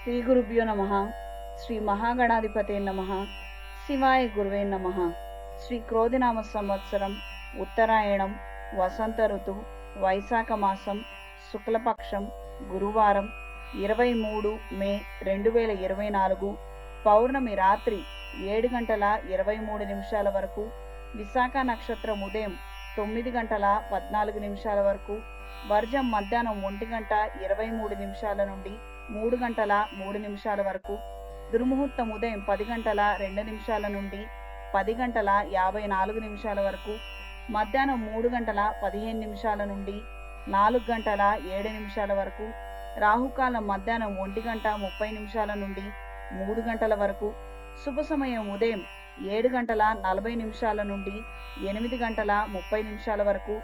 శ్రీ గురుభ్యో నమ. శ్రీ మహాగణాధిపతే నమ. శివాయ గురువే నమ. శ్రీ క్రోధినామ సంవత్సరం ఉత్తరాయణం వసంత ఋతు వైశాఖ మాసం శుక్లపక్షం గురువారం ఇరవై మూడు మే రెండు వేల ఇరవై నాలుగు పౌర్ణమి రాత్రి ఏడు గంటల ఇరవై మూడు నిమిషాల వరకు విశాఖ నక్షత్రం ఉదయం తొమ్మిది గంటల పద్నాలుగు నిమిషాల వరకు వర్జం మధ్యాహ్నం ఒంటి గంట ఇరవై మూడు నిమిషాల నుండి మూడు గంటల మూడు నిమిషాల వరకు. దుర్ముహూర్తం ఉదయం పది గంటల రెండు నిమిషాల నుండి పది గంటల యాభై నాలుగు నిమిషాల వరకు. మధ్యాహ్నం మూడు గంటల పదిహేను నిమిషాల నుండి నాలుగు గంటల ఏడు నిమిషాల వరకు. రాహుకాలం మధ్యాహ్నం ఒంటి గంట ముప్పై నిమిషాల నుండి మూడు గంటల వరకు. శుభ సమయం ఉదయం ఏడు గంటల నలభై నిమిషాల నుండి ఎనిమిది గంటల ముప్పై నిమిషాల వరకు.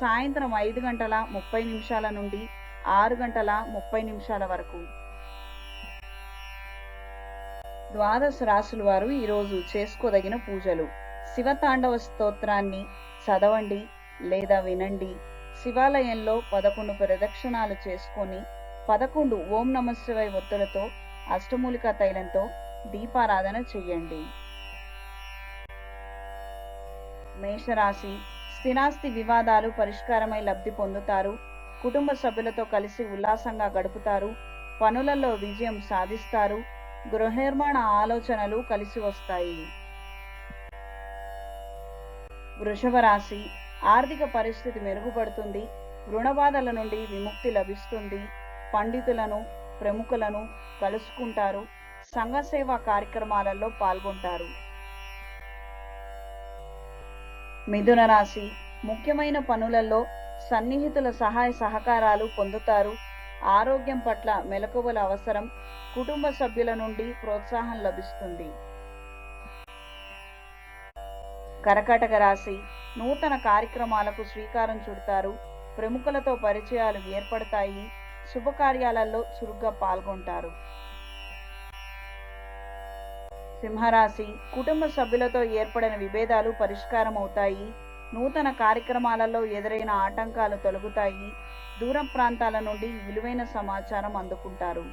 సాయంత్రం ఐదు గంటల ముప్పై నిమిషాల నుండి ఆరు గంటల ముప్పై నిమిషాల వరకు. ద్వాదశ రాసుల వారు ఈరోజు చేసుకోదగిన పూజలు. శివతాండవ స్తోత్రాన్ని చదవండి లేదా వినండి. శివాలయంలో పదకొండు ప్రదక్షిణాలు చేసుకొని పదకొండు ఓం నమ శివాయ ఒత్తులతో అష్టమూలికా తైలంతో దీపారాధన చెయ్యండి మేషరాశి స్థిరాస్తి వివాదాలు పరిష్కారమై లబ్ధి పొందుతారు. కుటుంబ సభ్యులతో కలిసి ఉల్లాసంగా గడుపుతారు పనులలో విజయం సాధిస్తారు గృహ నిర్మాణ ఆలోచనలు కలిసి వస్తాయి. వృషభ రాశి ఆర్థిక పరిస్థితి మెరుగుపడుతుంది రుణబాధల నుండి విముక్తి లభిస్తుంది పండితులను ప్రముఖులను కలుసుకుంటారు సంఘ సేవా కార్యక్రమాలలో పాల్గొంటారు. మిథున రాశి ముఖ్యమైన పనులలో సన్నిహితుల సహాయ సహకారాలు పొందుతారు. ఆరోగ్యం పట్ల మెలకువల అవసరం కుటుంబ సభ్యుల నుండి ప్రోత్సాహం లభిస్తుంది. కరకటక రాశి నూతన కార్యక్రమాలకు శ్రీకారం చుడతారు. ప్రముఖులతో పరిచయాలు ఏర్పడతాయి. శుభకార్యాలలో చురుగ్గా పాల్గొంటారు. సింహరాశి కుటుంబ సభ్యులతో ఏర్పడిన విభేదాలు పరిష్కారం అవుతాయి నూతన కార్యక్రమాలలో ఎదురైన ఆటంకాలు తొలగుతాయి. దూర ప్రాంతాల నుండి విలువైన సమాచారం అందుకుంటారు.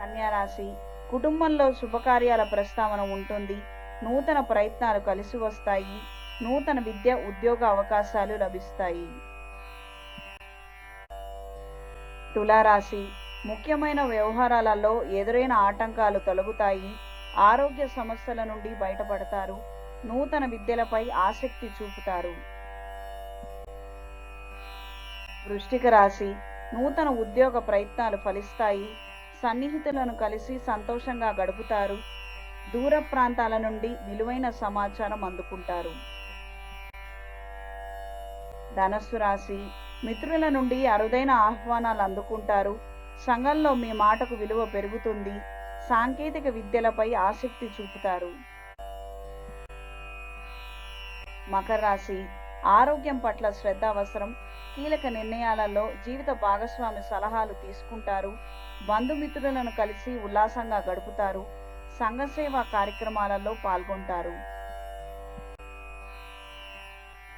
కన్యారాశి. కుటుంబంలో శుభకార్యాల ప్రస్తావన ఉంటుంది. నూతన ప్రయత్నాలు కలిసి వస్తాయి. నూతన విద్య ఉద్యోగ అవకాశాలు లభిస్తాయి. తులారాశి. ముఖ్యమైన వ్యవహారాలలో ఎదురైన ఆటంకాలు తొలగుతాయి. ఆరోగ్య సమస్యల నుండి బయటపడతారు. నూతన విద్యలపై ఆసక్తి చూపుతారు. వృష్టిక రాశి నూతన ఉద్యోగ ప్రయత్నాలు ఫలిస్తాయి. సన్నిహితులను కలిసి సంతోషంగా గడుపుతారు. దూర ప్రాంతాల నుండి విలువైన సమాచారం అందుకుంటారు. ధనస్సు రాశి మిత్రుల నుండి అరుదైన ఆహ్వానాలు అందుకుంటారు. సంఘంలో మీ మాటకు విలువ పెరుగుతుంది. సాంకేతిక విద్యలపై ఆసక్తి చూపుతారు. మకర రాశి ఆరోగ్యం పట్ల శ్రద్ధ అవసరం కీలక నిర్ణయాలలో జీవిత భాగస్వామి సలహాలు తీసుకుంటారు బంధుమిత్రులను కలిసి ఉల్లాసంగా గడుపుతారు సంఘసేవా కార్యక్రమాలలో పాల్గొంటారు.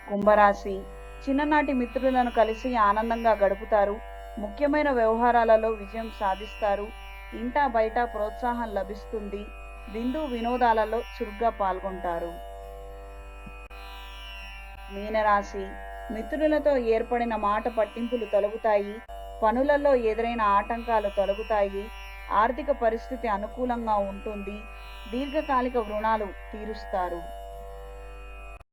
కుంభరాశి చిన్ననాటి మిత్రులను కలిసి ఆనందంగా గడుపుతారు ముఖ్యమైన వ్యవహారాలలో విజయం సాధిస్తారు ఇంటా బయట ప్రోత్సాహం లభిస్తుంది విందు వినోదాలలో చురుగ్గా పాల్గొంటారు. మీనరాశి మిత్రులతో ఏర్పడిన మాట పట్టింపులు తొలగుతాయి పనులలో ఎదురైన ఆటంకాలు తొలగుతాయి ఆర్థిక పరిస్థితి అనుకూలంగా ఉంటుంది దీర్ఘకాలిక రుణాలు తీరుస్తారు.